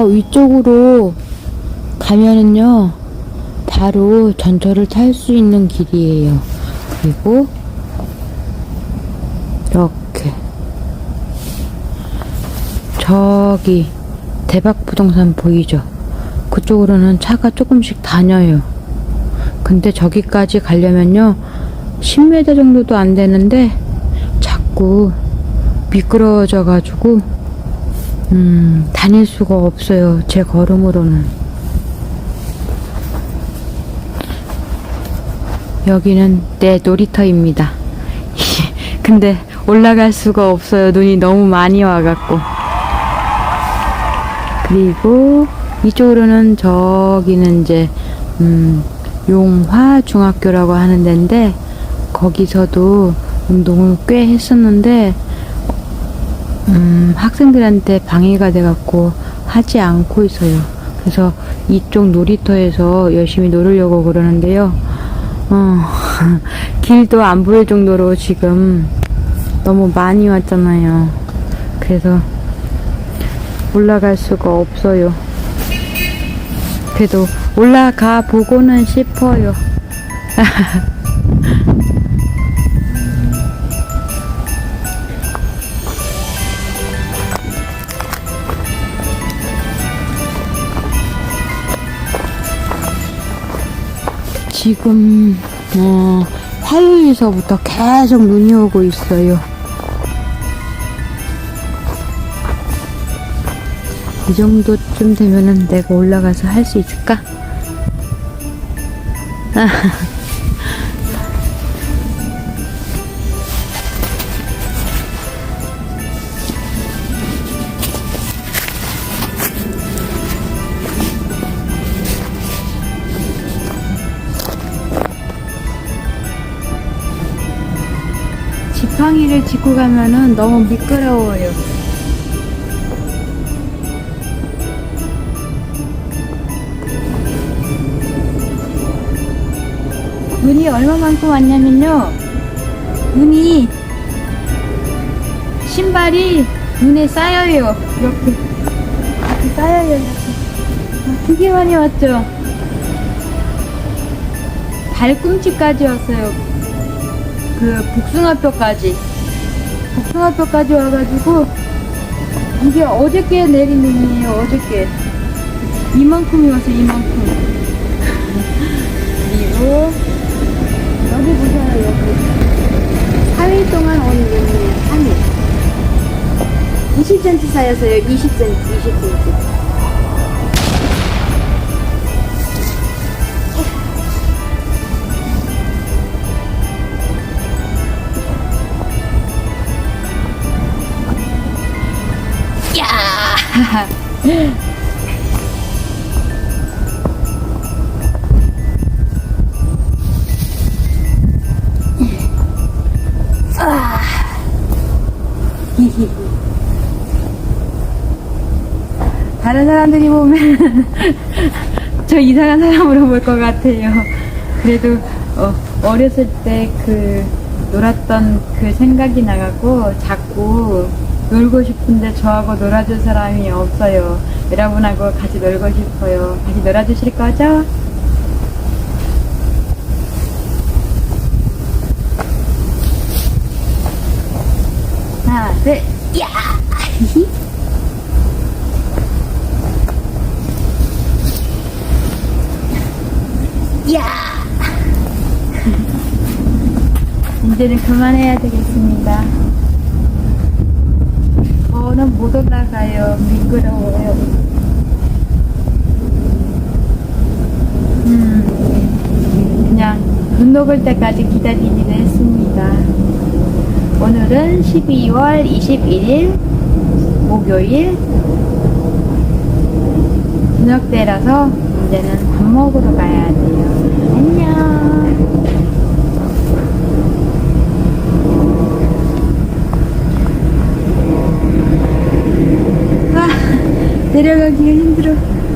저 위쪽으로 가면은요, 바로 전철을 탈 수 있는 길이에요. 그리고, 이렇게. 저기, 대박 부동산 보이죠? 그쪽으로는 차가 조금씩 다녀요. 근데 저기까지 가려면요, 10m 정도도 안 되는데, 자꾸 미끄러워져가지고, 음, 다닐 수가 없어요. 제 걸음으로는. 여기는 내 놀이터입니다. 근데 올라갈 수가 없어요. 눈이 너무 많이 와갖고. 그리고 이쪽으로는 저기는 이제, 음, 용화 중학교라고 하는 데인데, 거기서도 운동을 꽤 했었는데, 음, 학생들한테 방해가 돼갖고 하지 않고 있어요. 그래서 이쪽 놀이터에서 열심히 놀으려고 그러는데요. 어, 길도 안 보일 정도로 지금 너무 많이 왔잖아요. 그래서 올라갈 수가 없어요. 그래도 올라가 보고는 싶어요. 지금 어, 화요일서부터 계속 눈이 오고 있어요. 이 정도쯤 되면은 내가 올라가서 할 수 있을까? 지팡이를 짚고 가면은 너무 미끄러워요. 눈이 얼마만큼 왔냐면요. 눈이 신발이 눈에 쌓여요. 이렇게. 이렇게 쌓여요. 이렇게. 아, 되게 많이 왔죠. 발꿈치까지 왔어요. 그 복숭아뼈까지. 복숭아뼈까지 와가지고 이게 어저께 내린 눈이에요. 어저께 이만큼이 왔어요. 이만큼. 그리고 여기 보세요. 여기 4일 동안 온 눈이에요. 3일. 20cm 쌓였어요. 20cm. 20cm. 다른 사람들이 보면 저 이상한 사람으로 볼 것 같아요. 그래도 어, 어렸을 때 그 놀았던 그 생각이 나가고 자꾸 놀고 싶은데 저하고 놀아줄 사람이 없어요. 여러분하고 같이 놀고 싶어요. 같이 놀아주실 거죠? 하나, 둘, 야! 야! 이제는 그만해야 되겠습니다. 저는 못 올라가요. 미끄러워요. 음, 그냥 눈 녹을 때까지 기다리기로 했습니다. 오늘은 12월 21일 목요일 저녁 때라서 이제는 밥 먹으러 가야 돼요. 안녕. 아, 내려가기가 힘들어.